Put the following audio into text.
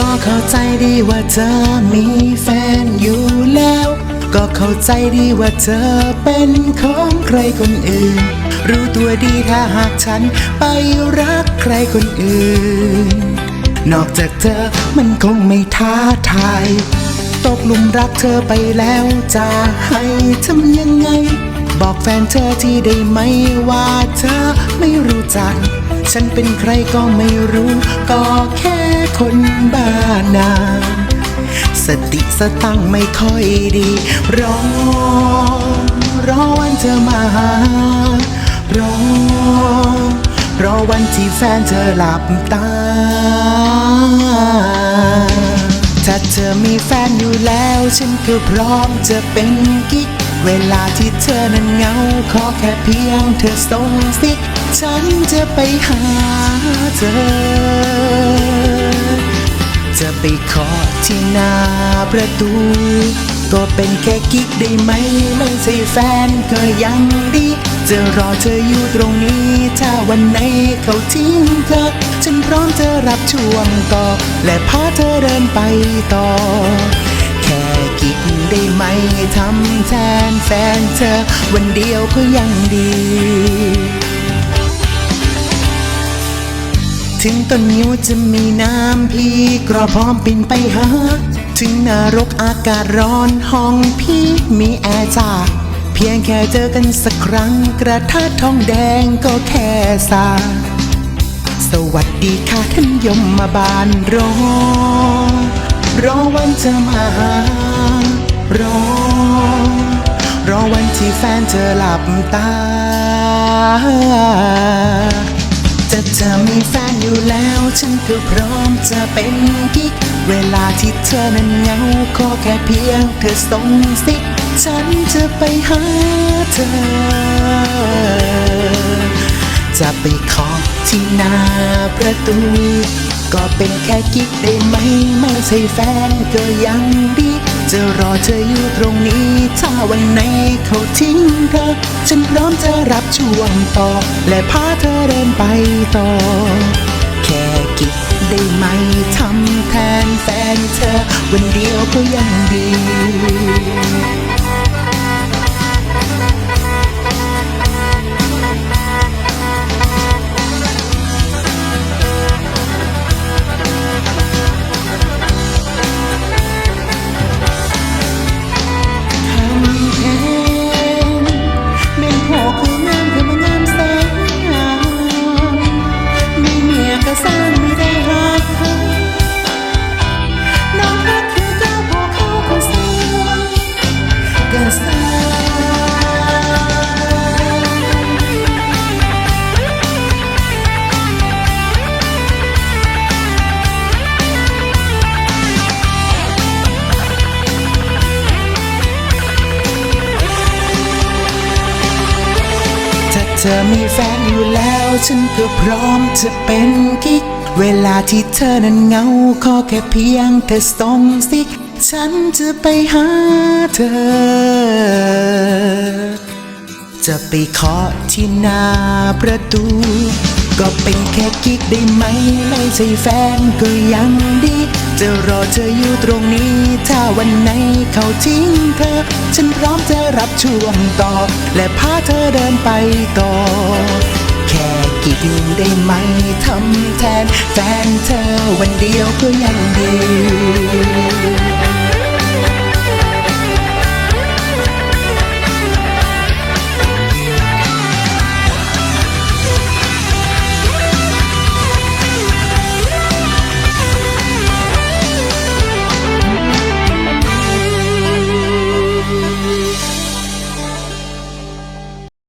ก็เข้าใจดีว่าเธอมีแฟนอยู่แล้ว ก็เข้าใจดีว่าเธอเป็นของใครคนอื่น รู้ตัวดีถ้าหากฉันไปรักใครคนอื่น นอกจากเธอมันคงไม่ท้าทาย ตกลุมรักเธอไปแล้วจะให้ทำยังไง บอกแฟนเธอที่ได้ไหมว่าเธอไม่รู้จัก ฉันเป็นใครก็ไม่รู้ก็แค่ คนบ้านาสติสตังไม่ค่อยดี รอ รอวันเธอมาหารอ รอวันที่แฟนเธอหลับตา ถ้าเธอมีแฟนอยู่แล้ว ฉันก็พร้อมจะเป็นกิ๊ก เวลาที่เธอนั้นเหงา ขอแค่เพียงเธอส่งสิก ฉันจะไปหาเธอ จะไปขอที่หน้าประตู ก็เป็นแค่กิ๊กได้ไหม ไม่ใช่แฟนก็ยังดี จะรอเธออยู่ตรงนี้ ถ้าวันไหนเขาทิ้งเธอ ฉันพร้อมจะรับช่วงต่อ และพาเธอเดินไปต่อ แค่กิ๊กได้ไหมทำแทนแฟนเธอ วันเดียวก็ยังดี ถึงต้นนิ้วจะมีน้ำพี่ก็พร้อมปินไปหา ถึงนรกอากาศร้อนห้องพี่มีแอร์จ้าเพียงแค่เจอกันสักครั้งกระทะทองแดงก็แค่สาสวัสดีค่ะท่านยมมาบานรอ รอวันจะมาหารอ รอวันที่แฟนเธอหลับตา เธอมีแฟนอยู่แล้ว ฉันก็พร้อมจะเป็นกิ๊ก เวลาที่เธอนั้นเหงาขอแค่เพียงเธอส่งสิก ฉันจะไปหาเธอ จะไปขอที่หน้าประตู ก็เป็นแค่กิ๊กได้ไหม ไม่ใช่แฟนก็ยังดี จะรอเธออยู่ตรงนี้ ถ้าวันไหนเขาทิ้งเธอ ฉันพร้อมจะรับช่วงต่อ และพาเธอเดินไปต่อ แค่กิ๊กได้ไหมทำแทนแฟนเธอ วันเดียวก็ยังดี เธอมีแฟนอยู่แล้ว ฉันก็พร้อมจะเป็นกิ๊ก เวลาที่เธอนั้นเงาขอแค่เพียงเธอส่งสิกฉันจะไปหาเธอ จะไปเคาะที่หน้าประตู ก็เป็นแค่กิ๊กได้ไหม ไม่ใช่แฟนก็ยังดี จะรอเธออยู่ตรงนี้ ถ้าวันไหนเขาทิ้งเธอ ฉันพร้อมจะรับช่วงต่อ และพาเธอเดินไปต่อ แค่กิ๊กได้ไหมทำแทนแฟนเธอวันเดียวก็ยังดี